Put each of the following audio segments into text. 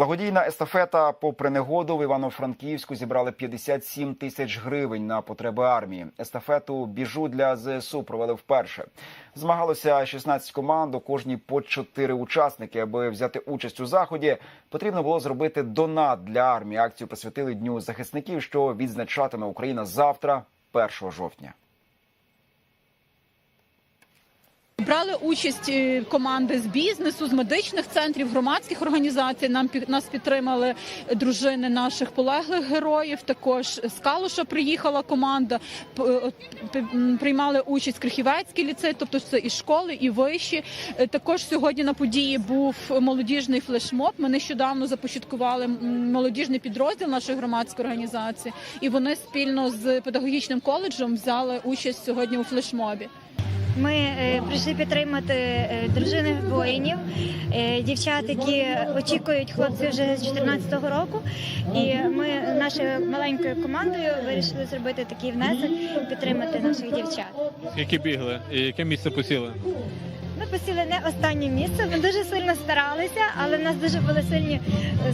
Благодійна естафета попри негоду в Івано-Франківську зібрали 57 тисяч гривень на потреби армії. Естафету біжу для ЗСУ провели вперше. Змагалося 16 команд, у кожній по 4 учасники. Аби взяти участь у заході, потрібно було зробити донат для армії. Акцію присвятили Дню захисників, що відзначатиме Україна завтра, 1 жовтня. Брали участь е, команди з бізнесу, з медичних центрів, громадських організацій. Нам нас підтримали дружини наших полеглих героїв. Також з Калуша приїхала команда. Е, Приймали участь Крихівецький ліцей, тобто це і школи, і вищі. Е, Також сьогодні на події був молодіжний флешмоб. Ми нещодавно започаткували молодіжний підрозділ нашої громадської організації, і вони спільно з педагогічним коледжем взяли участь сьогодні у флешмобі. Ми е, прийшли підтримати е, дружини воїнів, е, дівчат, які очікують хлопців вже з 14-го року. І ми нашою маленькою командою вирішили зробити такий внесок, підтримати наших дівчат. Які бігли і яке місце посіли? Ми посіли не останнє місце. Ми дуже сильно старалися, але в нас дуже були сильні,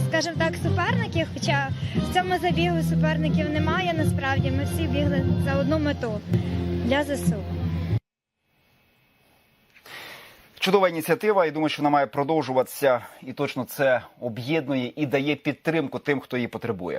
скажімо так, суперники. Хоча в цьому забігу суперників немає. Насправді ми всі бігли за одну мету для ЗСУ. Чудова ініціатива. і думаю, що вона має продовжуватися, і точно це об'єднує і дає підтримку тим, хто її потребує.